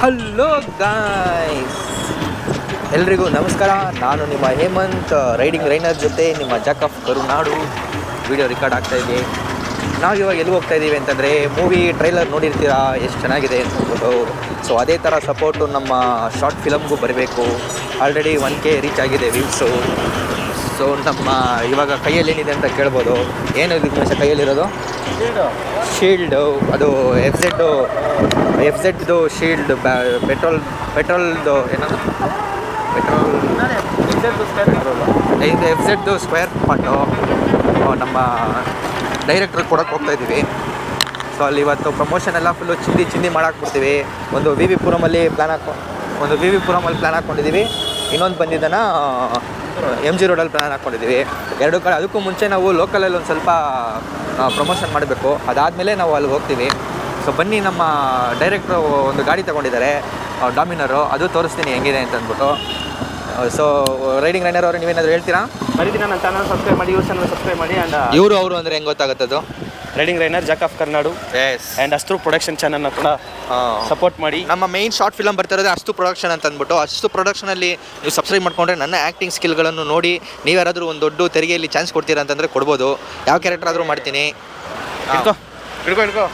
Hello guys ಎಲ್ರಿಗೂ ನಮಸ್ಕಾರ. ನಾನು ನಿಮ್ಮ ಹೇಮಂತ್. ರೈಡಿಂಗ್ ರೈನರ್ ಜೊತೆ ನಿಮ್ಮ Jack of Karunadu video record ಆಗ್ತಾ ಇದೆ. ನಾವು ಇವಾಗ ಎಲ್ಲಿ ಹೋಗ್ತಾ ಇದ್ದೀವಿ ಅಂತಂದರೆ ಮೂವಿ ಟ್ರೈಲರ್ ನೋಡಿರ್ತೀರಾ? ಎಷ್ಟು ಚೆನ್ನಾಗಿದೆ ಅಂತ ಅಂದ್ಬಿಟ್ಟು ಸೊ ಅದೇ ಥರ ಸಪೋರ್ಟು ನಮ್ಮ ಶಾರ್ಟ್ ಫಿಲಮ್ಗೂ ಬರಬೇಕು. ಆಲ್ರೆಡಿ ಒನ್ ಕೆ ರೀಚ್ ಆಗಿದೆ ವ್ಯೂಸು ಸೊ ನಮ್ಮ ಇವಾಗ ಕೈಯಲ್ಲಿ ಏನಿದೆ ಅಂತ ಕೇಳ್ಬೋದು. ಏನು ಇದು ಕೈಯಲ್ಲಿರೋದು? ಶೀಲ್ಡು ಅದು F Z F Z shield petrol ಪೆಟ್ರೋಲ್ದು ಏನದು? ಪೆಟ್ರೋಲ್ ಇದು ಎಫ್ ಝೆಡ್ದು ಸ್ಕ್ವೇರ್ ಪಾಟು ನಮ್ಮ ಡೈರೆಕ್ಟ್ರ್ ಕೊಡೋಕೆ ಹೋಗ್ತಾ ಇದ್ದೀವಿ. ಸೊ ಅಲ್ಲಿ ಇವತ್ತು ಪ್ರಮೋಷನ್ ಎಲ್ಲ ಫುಲ್ಲು ಚಿಂದಿ ಚಿಂದಿ ಮಾಡಾಕ್ಬಿಡ್ತೀವಿ. ಒಂದು ವಿ ವಿ ಪುರಮಲ್ಲಿ ಪ್ಲ್ಯಾನ್ ಹಾಕೊ ಒಂದು ವಿ ವಿ ಪುರಮಲ್ಲಿ ಪ್ಲ್ಯಾನ್ ಹಾಕ್ಕೊಂಡಿದ್ದೀವಿ ಇನ್ನೊಂದು ಬಂದಿದ್ದನ ಎಂ ಜಿ ರೋಡಲ್ಲಿ ಪ್ಲ್ಯಾನ್ ಹಾಕ್ಕೊಂಡಿದ್ದೀವಿ ಎರಡು ಕಡೆ ಅದಕ್ಕೂ ಮುಂಚೆ ನಾವು ಲೋಕಲಲ್ಲಿ ಒಂದು ಸ್ವಲ್ಪ ಪ್ರಮೋಷನ್ ಮಾಡಬೇಕು. ಅದಾದಮೇಲೆ ನಾವು ಅಲ್ಲಿ ಹೋಗ್ತೀವಿ. ಸೊ ಬನ್ನಿ ನಮ್ಮ ಡೈರೆಕ್ಟ್ರು ಒಂದು ಗಾಡಿ ತೊಗೊಂಡಿದ್ದಾರೆ ಡಾಮಿನರು ಅದು ತೋರಿಸ್ತೀನಿ ಹೆಂಗಿದೆ ಅಂತ ಅಂದ್ಬಿಟ್ಟು. ಸೊ ರೈಡಿಂಗ್ ರೈನರ್ ಅವರು ನೀವೇನಾದರೂ ಹೇಳ್ತೀರಾ? ಮರಿದಿನ ನನ್ನ ಚಾನಲ್ ಸಬ್ಸ್ಕ್ರೈಬ್ ಮಾಡಿ ಯೂಸ್ ಚಾನಲ್ ಸಬ್ಸ್ಕ್ರೈಬ್ ಮಾಡಿ ಆ್ಯಂಡ್ ಇವರು ಅವರು ಅಂದರೆ ಹೆಂಗೆ ಗೊತ್ತಾಗುತ್ತದು? Riding Rainer Jack of Karnadu S and production production ಚಾನಲ್ನ ಕೂಡ ಸಪೋರ್ಟ್ ಮಾಡಿ. ನಮ್ಮ ಮೈನ್ ಶಾರ್ಟ್ ಫಿಲಮ್ ಬರ್ತಿರೋದೇ ಅಷ್ಟು ಪ್ರೊಡಕ್ಷನ್ ಅಂತ ಅಂದ್ಬಿಟ್ಟು. ಅಷ್ಟು ಪ್ರೊಡಕ್ಷನಲ್ಲಿ ನೀವು ಸಬ್ಸ್ಕ್ರೈಬ್ ಮಾಡ್ಕೊಂಡ್ರೆ ನನ್ನ ಆ್ಯಕ್ಟಿಂಗ್ ಸ್ಕಿಲ್ಗಳನ್ನು ನೋಡಿ ನೀವು ಯಾರಾದರೂ ಒಂದು ದೊಡ್ಡ ತೆರಿಗೆಯಲ್ಲಿ ಚಾನ್ಸ್ ಕೊಡ್ತೀರಾ ಅಂತಂದರೆ ಕೊಡ್ಬೋದು. ಯಾವ ಕ್ಯಾರೆಕ್ಟರ್ ಆದರೂ ಮಾಡ್ತೀನಿ. ಹಿಡ್ಕೋ. ಹಿಡ್ಕೋ ಹಿಡ್ಕೋ.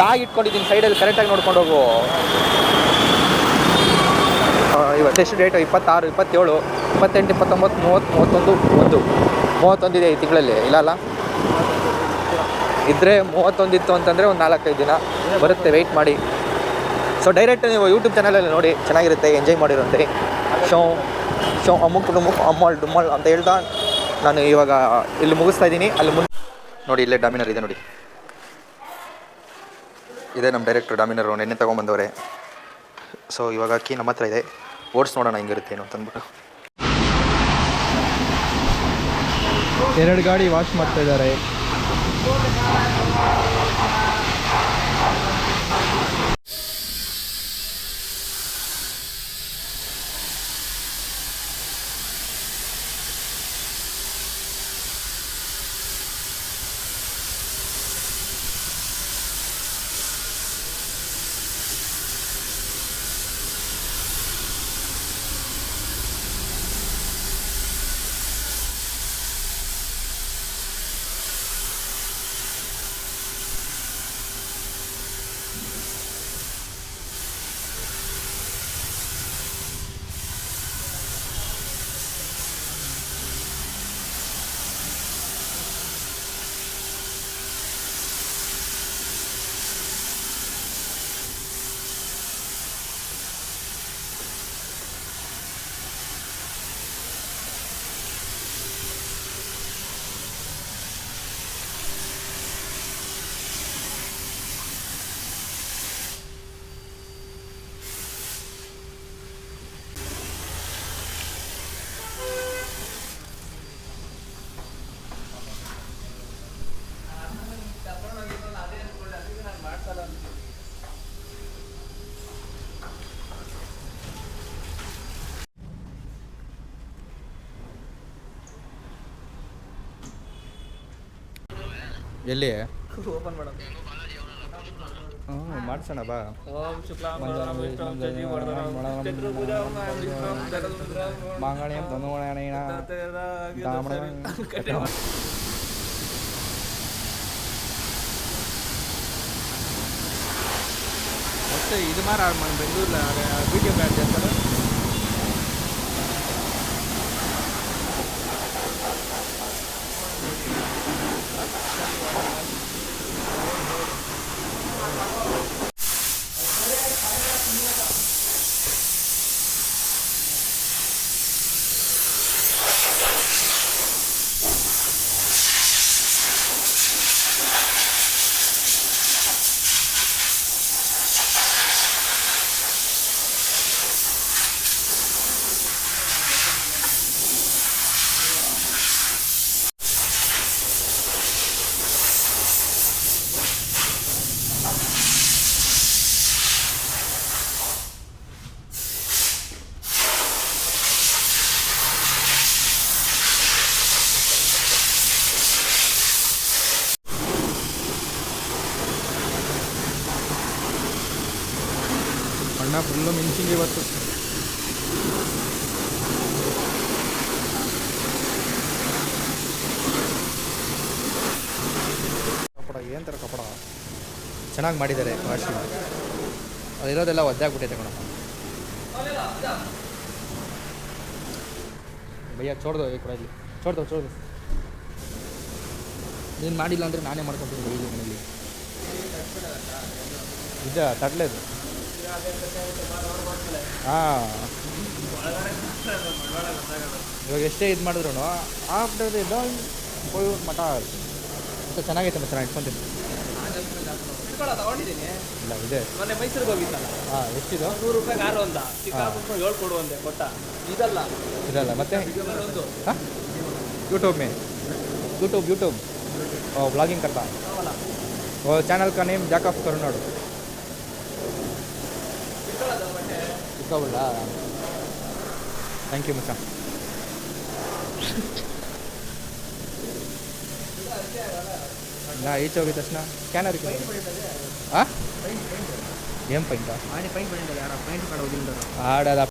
ಬ್ಯಾಗ್ ಇಟ್ಕೊಂಡಿದ್ದೀನಿ ಸೈಡಲ್ಲಿ ಕರೆಕ್ಟಾಗಿ ನೋಡ್ಕೊಂಡು ಹೋಗು. ಇವತ್ತು ಎಷ್ಟು ಡೇಟು ಇಪ್ಪತ್ತಾರು ಇಪ್ಪತ್ತೇಳು ಇಪ್ಪತ್ತೆಂಟು ಇಪ್ಪತ್ತೊಂಬತ್ತು ಮೂವತ್ತು ಮೂವತ್ತೊಂದು ಒಂದು ಮೂವತ್ತೊಂದಿದೆ ಈ ತಿಂಗಳಲ್ಲಿ. ಇಲ್ಲ ಅಲ್ಲ? ಇದ್ದರೆ ಮೂವತ್ತೊಂದಿತ್ತು ಅಂತಂದರೆ ಒಂದು ನಾಲ್ಕೈದು ದಿನ ಬರುತ್ತೆ ವೆಯ್ಟ್ ಮಾಡಿ. ಸೊ ಡೈರೆಕ್ಟ್ ನೀವು ಯೂಟ್ಯೂಬ್ ಚಾನಲಲ್ಲಿ ನೋಡಿ, ಚೆನ್ನಾಗಿರುತ್ತೆ ಎಂಜಾಯ್ ಮಾಡಿರುತ್ತೆ ಶೋ ಶೋ, ಅಮುಕ್ ಡುಮುಕ್ ಅಮ್ಮಲ್ ಡುಮ್ಮಲ್ ಅಂತ ಹೇಳ್ತಾ ನಾನು ಇವಾಗ ಇಲ್ಲಿ ಮುಗಿಸ್ತಾ ಇದ್ದೀನಿ. ಅಲ್ಲಿ ಮುಂದೆ ನೋಡಿ, ಇಲ್ಲೇ ಡಾಮಿನರ್ ಇದೆ ನೋಡಿ. ಇದೆ ನಮ್ಮ ಡೈರೆಕ್ಟ್ರು ಡಾಮಿನರು ನೆನ್ನೆ ತೊಗೊಂಬಂದವ್ರೆ. ಸೊ ಇವಾಗ ಕೀ ನಮ್ಮ ಹತ್ರ ಇದೆ. ಓಡಿಸ್ ನೋಡೋಣ ಹೆಂಗಿರುತ್ತೆ ಏನು ಅಂತಂದ್ಬಿಟ್ಟು ಎರಡು ಗಾಡಿ ವಾಶ್ ಮಾಡ್ತಾ ಇದ್ದಾರೆ. Vou levar lá. ಎಲ್ಲಿ ಓಪನ್ ಮಾಡೋದು ಹ್ಞೂ ಮಾಡ್ಸೋಣ ಬಾ ಓಂ ಶುಕ್ಲಾಂ ಮಾಂಗಣ್ಯ ತಂದುವಣ ಮತ್ತೆ ಇದು ಮಾರ ಬೆಂಗಳೂರಲ್ಲಿ ವಿಡಿಯೋ ಬ್ಯಾಟ್ ಕಣ ಫುಲ್ಲು ಮಿಂಚಿಂಗ್ ಇವತ್ತು. ಕಪಡ, ಏನು ಥರ ಕಪಡ? ಚೆನ್ನಾಗಿ ಮಾಡಿದ್ದಾರೆ ವಾಷಿಂಗ್ ಅದಿರೋದೆಲ್ಲ ಒದ್ದೆ ಆಗ್ಬಿಟ್ಟೈತೆ ಕಣಪ್ಪ. ಭಯ್ಯ ಚೋಡ್ದು ಈ ಕೂಡ ಇಲ್ಲಿ. ಚೋಡ್ದು ಚೋಡ್ದು ನೀನು ಮಾಡಿಲ್ಲ ಅಂದರೆ ನಾನೇ ಮಾಡ್ಕೊತೀನಿ. ಇಲ್ಲಿ ಮನೇಲಿ ನಿಜ ತಡ್ಲೇದು ಹಾಂ. ಇವಾಗ ಎಷ್ಟೇ ಇದು ಮಾಡಿದ್ರು ಆಫ್ಟರ್ ಇದು ಹೋಗಿ ಮಠ ಚೆನ್ನಾಗೈತೆ ಮತ್ತೆ ನಾನು ಇಟ್ಕೊತೀನಿ. ಇಲ್ಲ ಇದೆ. ಮೊನ್ನೆ ಮೈಸೂರಿಗೆ ಹೋಗಿದ್ದಲ್ಲ. ಹಾಂ ಎಷ್ಟಿದು? ನೂರು ರೂಪಾಯಿ ಆರು ಒಂದ. ಸಿಕ್ಕಾಪುಟ್ಕೊಂಡು ಏಳು ಕೊಡು ಒಂದೆ ಕೊಟ್ಟ. ಇದಲ್ಲ. ಇದಲ್ಲ ಮತ್ತೆ? ಹಾಂ? ಯೂಟ್ಯೂಬ್ ಮೇ? ಯೂಟ್ಯೂಬ್ ಯೂಟ್ಯೂಬ್ ಓ ಬ್ಲಾಗಿಂಗ್ ಕರ್ತಾ? ಓ ಚಾನಲ್ ಕ ನೇಮ್ ಜಾಕ್ ಆಫ್ ಕರುನಾಡು கவுலா தேங்க்யூ மச்சான் ನಾ ಈಚೆ ಹೋಗಿದ ತಕ್ಷಣ ಸ್ಕ್ಯಾನರ್ ಹಾಂ ಏನು ಪೈಂಟಾ ಆಡದ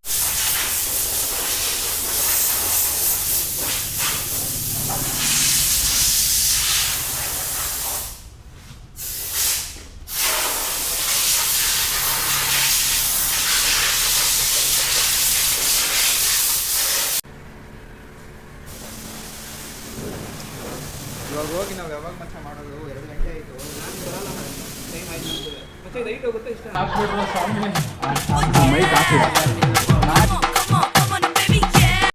ಇವಾಗ ಹೋಗಿ ನಾವು ಯಾವಾಗ ಮತ್ತೆ ಮಾಡೋದು? ಎರಡು ಗಂಟೆ ಆಯಿತು. ನಾನು ಬರಲ್ಲ ಟೈಮ್ ಆಯ್ತು ಮತ್ತೆ ಐಟ್ ಹೋಗುತ್ತೆ ಇಷ್ಟ?